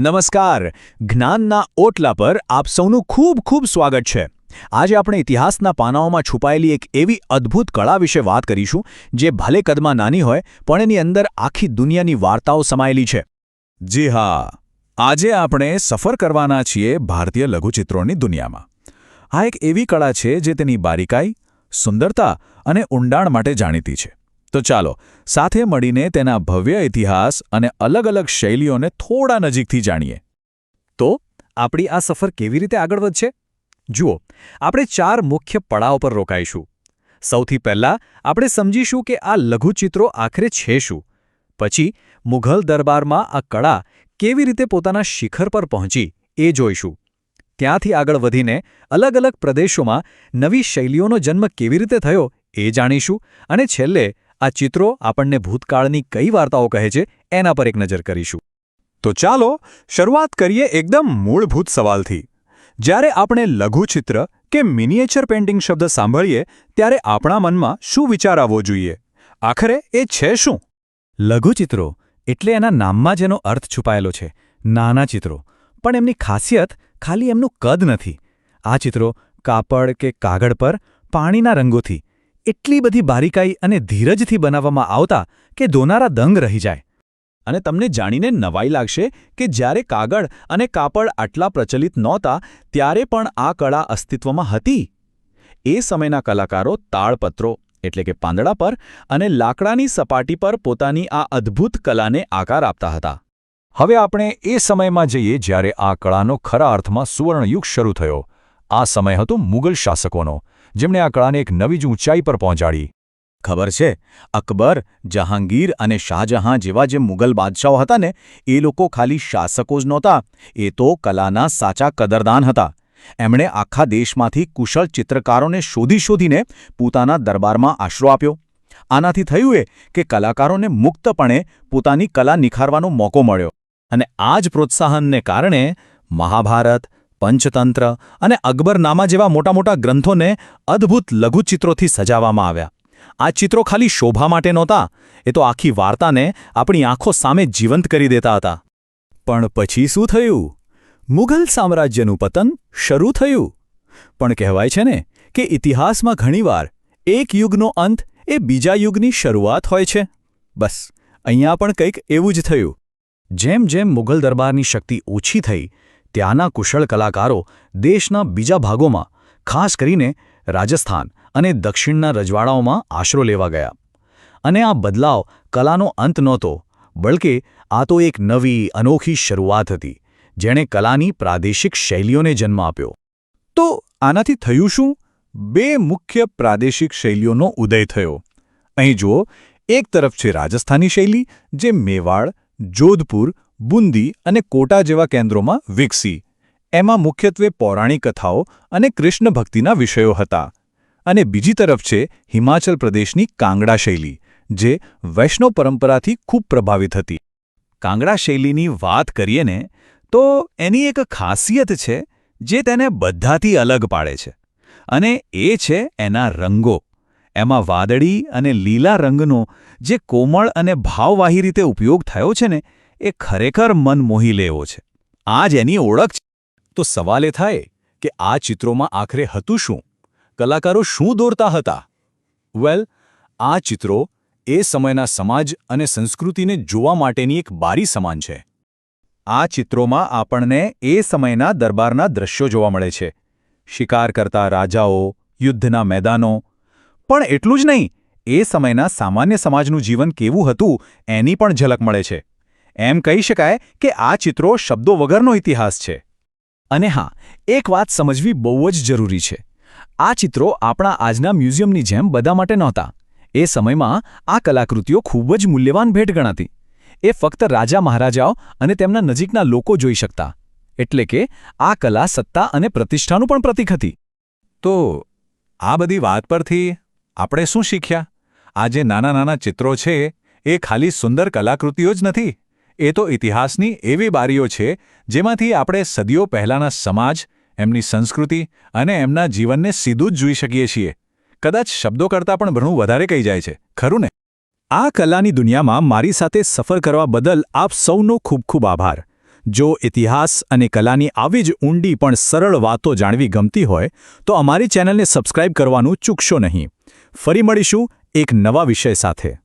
નમસ્કાર. જ્ઞાનના ઓટલા પર આપ સૌનું ખૂબ ખૂબ સ્વાગત છે. આજે આપણે ઇતિહાસના પાનાઓમાં છુપાયેલી એક એવી અદ્ભુત કળા વિશે વાત કરીશું, જે ભલે કદમાં નાની હોય, પણ એની અંદર આખી દુનિયાની વાર્તાઓ સમાયેલી છે. જી હા, આજે આપણે સફર કરવાના છીએ ભારતીય લઘુચિત્રોની દુનિયામાં. આ એક એવી કળા છે જે તેની બારીકાઈ, સુંદરતા અને ઊંડાણ માટે જાણીતી છે. તો ચાલો, સાથે મળીને તેના ભવ્ય ઇતિહાસ અને અલગ અલગ શૈલીઓને થોડા નજીકથી જાણીએ. તો, આપણી આ સફર કેવી રીતે આગળ વધશે? જુઓ, આપણે ચાર મુખ્ય પડાવ પર રોકાઈશું. સૌથી પહેલાં, આપણે સમજીશું કે આ લઘુચિત્રો આખરે છે શું. પછી, મુઘલ દરબારમાં આ કળા કેવી રીતે પોતાના શિખર પર પહોંચી, એ જોઈશું. ત્યાંથી આગળ વધીને અલગ અલગ પ્રદેશોમાં નવી શૈલીઓનો જન્મ કેવી રીતે થયો, એ જાણીશું અને છેલ્લે આ ચિત્રો આપણને ભૂતકાળની કઈ વાર્તાઓ કહે છે એના પર એક નજર કરીશું. તો ચાલો શરૂઆત કરીએ એકદમ મૂળભૂત સવાલથી. જ્યારે આપણે લઘુચિત્ર કે મિનિએચર પેઇન્ટિંગ શબ્દ સાંભળીએ, ત્યારે આપણા મનમાં શું વિચાર આવવો જોઈએ? આખરે એ છે શું? લઘુચિત્રો એટલે એના નામમાં જ એનો અર્થ છુપાયેલો છે, નાના ચિત્રો. પણ એમની ખાસિયત ખાલી એમનું કદ નથી. આ ચિત્રો કાપડ કે કાગળ પર પાણીના રંગોથી એટલી બધી બારીકાઈ અને ધીરજથી બનાવવામાં આવતા કે દોનારા દંગ રહી જાય. અને તમને જાણીને નવાઈ લાગશે કે જ્યારે કાગળ અને કાપડ આટલા પ્રચલિત નહોતા, ત્યારે પણ આ કળા અસ્તિત્વમાં હતી. એ સમયના કલાકારો તાળપત્રો, એટલે કે પાંદડા પર અને લાકડાની સપાટી પર પોતાની આ અદ્ભુત કલાને આકાર આપતા હતા. હવે આપણે એ સમયમાં જઈએ જ્યારે આ કળાનો ખરા અર્થમાં સુવર્ણયુગ શરૂ થયો. આ સમય હતો મુગલ શાસકોનો, જેમણે આ કળાને એક નવી જ ઊંચાઈ પર પહોંચાડી. ખબર છે, અકબર, જહાંગીર અને શાહજહાં જેવા જે મુગલ બાદશાહો હતા ને, એ લોકો ખાલી શાસકો જ નહોતા, એ તો કલાના સાચા કદરદાન હતા. એમણે આખા દેશમાંથી કુશળ ચિત્રકારોને શોધી શોધીને પોતાના દરબારમાં આશરો આપ્યો. આનાથી થયું એ કે કલાકારોને મુક્તપણે પોતાની કલા નિખારવાનો મોકો મળ્યો. અને આ જ પ્રોત્સાહનને કારણે મહાભારત પંચતંત્ર અને અકબરનામા જેવા મોટા મોટા ગ્રંથોને અદ્ભુત લઘુચિત્રોથી સજાવવામાં આવ્યા. આ ચિત્રો ખાલી શોભા માટે નહોતા, એ તો આખી વાર્તાને આપણી આંખો સામે જીવંત કરી દેતા હતા. પણ પછી શું થયું? મુઘલ સામ્રાજ્યનું પતન શરૂ થયું. પણ કહેવાય છે ને કે ઇતિહાસમાં ઘણીવાર એક યુગનો અંત એ બીજા યુગની શરૂઆત હોય છે. બસ, અહીંયા પણ કંઈક એવું જ થયું. જેમ જેમ મુઘલ દરબારની શક્તિ ઓછી થઈ ત્યાંના કુશળ કલાકારો દેશના બીજા ભાગોમાં, ખાસ કરીને રાજસ્થાન અને દક્ષિણના રજવાડાઓમાં આશરો લેવા ગયા. અને આ બદલાવ કલાનો અંત નહોતો, બલકે આ તો એક નવી, અનોખી શરૂઆત હતી, જેણે કલાની પ્રાદેશિક શૈલીઓને જન્મ આપ્યો. તો આનાથી થયું શું? બે મુખ્ય પ્રાદેશિક શૈલીઓનો ઉદય થયો. અહીં જુઓ, એક તરફ છે રાજસ્થાની શૈલી, જે મેવાડ, જોધપુર બુંદી અને કોટા જેવા કેન્દ્રોમાં વિકસી. એમાં મુખ્યત્વે પૌરાણિક કથાઓ અને કૃષ્ણ ભક્તિના વિષયો હતા. અને બીજી તરફ છે હિમાચલ પ્રદેશની કાંગડા શૈલી, જે વૈષ્ણવ પરંપરાથી ખૂબ પ્રભાવિત હતી. કાંગડા શૈલીની વાત કરીએ ને, તો એની એક ખાસિયત છે જે તેને બધાથી અલગ પાડે છે. અને એ છે એના રંગો. એમાં વાદળી અને લીલા રંગનો જે કોમળ અને ભાવવાહી રીતે ઉપયોગ થયો છે ને એ ખરેખર મન મોહી લેવો છે. આ જ એની ઓળખ છે. તો સવાલ એ થાય કે આ ચિત્રોમાં આખરે હતું શું? કલાકારો શું દોરતા હતા? વેલ, આ ચિત્રો એ સમયના સમાજ અને સંસ્કૃતિને જોવા માટેની એક બારી સમાન છે. આ ચિત્રોમાં આપણને એ સમયના દરબારના દ્રશ્યો જોવા મળે છે. શિકાર કરતા રાજાઓ, યુદ્ધના મેદાનો. પણ એટલું જ નહીં, એ સમયના સામાન્ય સમાજનું જીવન કેવું હતું એની પણ ઝલક મળે છે. એમ કહી શકાય કે આ ચિત્રો શબ્દો વગરનો ઇતિહાસ છે. અને હા, એક વાત સમજવી બહુ જ જરૂરી છે. આ ચિત્રો આપણા આજના મ્યુઝિયમની જેમ બધા માટે નહોતા. એ સમયમાં આ કલાકૃતિઓ ખૂબ જ મૂલ્યવાન ભેટ ગણાતી. એ ફક્ત રાજા મહારાજાઓ અને તેમના નજીકના લોકો જોઈ શકતા. એટલે કે આ કલા સત્તા અને પ્રતિષ્ઠાનું પણ પ્રતીક હતી. તો, આ બધી વાત પરથી આપણે શું શીખ્યા? આ જે નાના નાના ચિત્રો છે, એ ખાલી સુંદર કલાકૃતિઓ જ નથી? એ તો ઇતિહાસની એવી બારીઓ છે જેમાંથી આપણે સદીઓ પહેલાંના સમાજ, એમની સંસ્કૃતિ અને એમના જીવનને સીધું જ જોઈ શકીએ છીએ. કદાચ શબ્દો કરતાં પણ ઘણું વધારે કહી જાય છે, ખરું ને? આ કલાની દુનિયામાં મારી સાથે સફર કરવા બદલ આપ સૌનો ખૂબ ખૂબ આભાર. જો ઇતિહાસ અને કલાની આવી જ ઊંડી પણ સરળ વાતો જાણવી ગમતી હોય, તો અમારી ચેનલને સબસ્ક્રાઇબ કરવાનું ચૂકશો નહીં. ફરી મળીશું એક નવા વિષય સાથે.